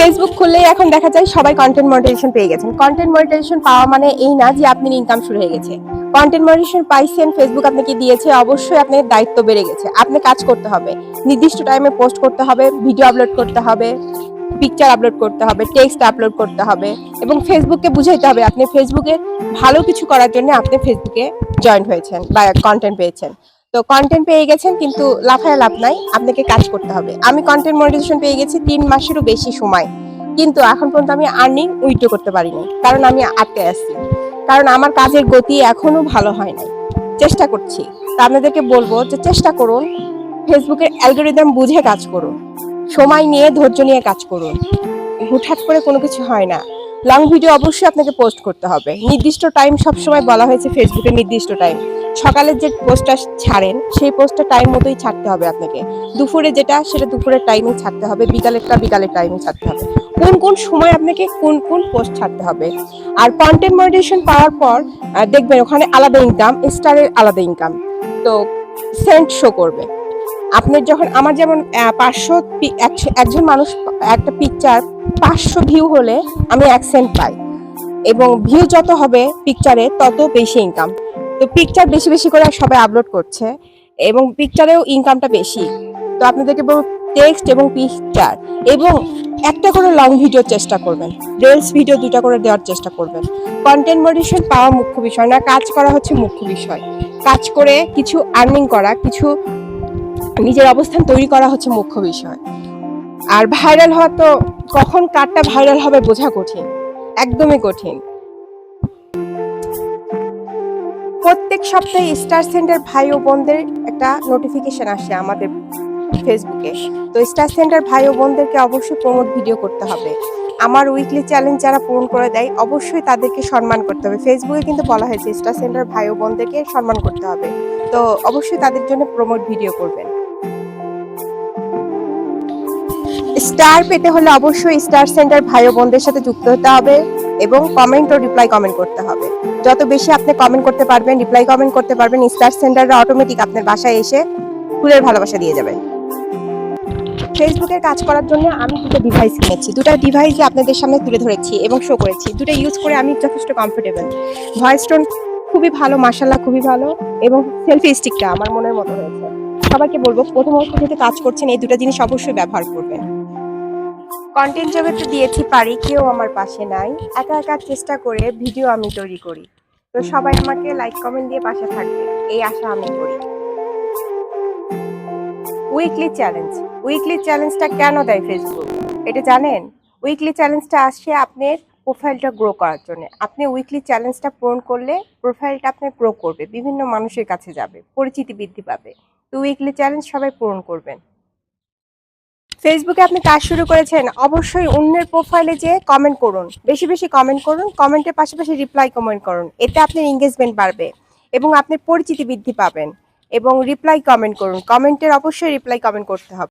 Facebook খুললেই এখন দেখা যায় সবাই কন্টেন্ট মনিটাইজেশন পেয়ে গেছেন। কন্টেন্ট মনিটাইজেশন পাওয়া মানে এই না যে আপনার ইনকাম শুরু হয়ে গেছে। কন্টেন্ট মনিটাইজেশন পাইছেন ফেসবুক আপনাকে দিয়েছে, অবশ্যই আপনার দায়িত্ব বেড়ে গেছে। আপনি কাজ করতে হবে। নির্দিষ্ট টাইমে পোস্ট করতে হবে ভিডিও আপলোড করতে হবে পিকচার আপলোড করতে হবে টেক্সট আপলোড করতে হবে এবং ফেসবুককে বুঝাইতে হবে। আপনি ফেসবুকে ভালো কিছু করার জন্য আপনি ফেসবুকে জয়েন হয়েছেন বা কন্টেন্ট পেয়েছেন। তো কন্টেন্ট পেয়ে গেছেন, কিন্তু লাফায় লাভ নাই, আপনাকে কাজ করতে হবে। আমি কন্টেন্ট মনিটাইজেশন পেয়ে গেছি তিন মাসেরও বেশি সময়, কিন্তু এখন পর্যন্ত আমি আর্নিং উইথড্র করতে পারিনি, কারণ আমি আটকে আছি। কারণ আমার কাজের গতি এখনও ভালো হয় নাই। চেষ্টা করছি। তা আপনাদেরকে বলব যে চেষ্টা করুন ফেসবুকের অ্যালগোরিদম বুঝে কাজ করুন, সময় নিয়ে ধৈর্য নিয়ে কাজ করুন। হুটহাট করে কোনো কিছু হয় না। লং ভিডিও অবশ্যই আপনাকে পোস্ট করতে হবে। নির্দিষ্ট টাইম সবসময় বলা হয়েছে ফেসবুকে নির্দিষ্ট টাইম সকালের যে পোস্টটা ছাড়েন, সেই পোস্টটা টাইম মতোই ছাড়তে হবে আপনাকে। দুপুরে যেটা, সেটা দুপুরের টাইমে ছাড়তে হবে বিকালেরটা বিকালের টাইমে ছাড়তে হবে। কোন কোন সময় আপনাকে কোন কোন পোস্ট ছাড়তে হবে? আর কন্টেন্ট মনিটাইজেশন পাওয়ার পর দেখবেন ওখানে আলাদা ইনকাম স্টারের আলাদা ইনকাম তো সেন্ট শো করবে। আপনার যখন, আমার যেমন পাঁচশো একজন মানুষ, একটা পিকচার পাঁচশো ভিউ হলে আমি এক সেন্ট পাই। এবং ভিউ যত হবে পিকচারে তত বেশি ইনকাম তো পিকচার বেশি বেশি করে সবাই আপলোড করছে এবং পিকচারেও ইনকামটা বেশি। তো আপনাদেরকে বলব টেক্সট এবং পিকচার এবং একটা করে লং ভিডিও চেষ্টা করবেন। রিলস ভিডিও দুটা করে দেওয়ার চেষ্টা করবেন। কন্টেন্ট মডিশন পাওয়া মুখ্য বিষয় না, কাজ করা হচ্ছে মুখ্য বিষয়। কাজ করে কিছু আর্নিং করা, কিছু নিজের অবস্থান তৈরি করা হচ্ছে মুখ্য বিষয়। আর ভাইরাল হওয়া তো কখন কারটা ভাইরাল হবে বোঝা কঠিন। একদমই কঠিন। প্রত্যেক সপ্তাহে স্টার সেন্টার ভাই ও বোনদের একটা নোটিফিকেশন আসে আমাদের ফেসবুকে তো স্টার সেন্টার ভাই ও বোনদেরকে অবশ্যই প্রমোট ভিডিও করতে হবে। আমার উইকলি চ্যালেঞ্জ যারা পূরণ করে দেয়, অবশ্যই তাদেরকে সম্মান করতে হবে। ফেসবুকে কিন্তু বলা হয়েছে স্টার সেন্টার ভাই ও বোনদেরকে সম্মান করতে হবে। তো অবশ্যই তাদের জন্য প্রমোট ভিডিও করবেন। স্টার পেতে হলে অবশ্যই স্টার সেন্টার ভাই ও বোনদের সাথে যুক্ত হতে হবে এবং কমেন্ট ও রিপ্লাই কমেন্ট করতে হবে। যত বেশি আপনি কমেন্ট করতে পারবেন রিপ্লাই কমেন্ট করতে পারবেন, স্টার সেন্টাররা অটোমেটিক আপনার বাসায় এসে ফুলের ভালোবাসা দিয়ে যাবে। ফেসবুকের কাজ করার জন্য আমি দুটো ডিভাইস কিনেছি। দুটো ডিভাইস আপনাদের সামনে তুলে ধরেছি এবং শো করেছি। দুটো ইউজ করে আমি যথেষ্ট কমফোর্টেবল ভয়েস টোন খুবই ভালো মাসাল্লাহ খুবই ভালো এবং সেলফি স্টিকটা আমার মনের মতো হয়েছে। সবাইকে বলব প্রথমত যেহেতু কাজ করছেন, এই দুটো জিনিস অবশ্যই ব্যবহার করবেন। কন্টেন্ট জগতে দিয়েছি, পারি, কেউ আমার পাশে নাই। একা একা চেষ্টা করে ভিডিও আমি তৈরি করি। তো সবাই আমাকে লাইক কমেন্ট দিয়ে পাশে থাকবে। এই আশা আমি করি। উইকলি চ্যালেঞ্জ উইকলি চ্যালেঞ্জটা কেন দেয় ফেসবুক এটা জানেন? উইকলি চ্যালেঞ্জটা আসছে আপনার প্রোফাইলটা গ্রো করার জন্য। আপনি উইকলি চ্যালেঞ্জটা পূরণ করলে প্রোফাইলটা আপনার গ্রো করবে। বিভিন্ন মানুষের কাছে যাবে। পরিচিতি বৃদ্ধি পাবে। তো উইকলি চ্যালেঞ্জ সবাই পূরণ করবেন। ফেসবুকে আপনি কাজ শুরু করেছেন, অবশ্যই অন্যের প্রোফাইলে যে কমেন্ট করুন। বেশি বেশি কমেন্ট করুন কমেন্টের পাশাপাশি রিপ্লাই কমেন্ট করুন। এতে আপনার এঙ্গেজমেন্ট বাড়বে এবং আপনার পরিচিতি বৃদ্ধি পাবেন এবং রিপ্লাই কমেন্ট করুন। কমেন্টের অবশ্যই রিপ্লাই কমেন্ট করতে হবে।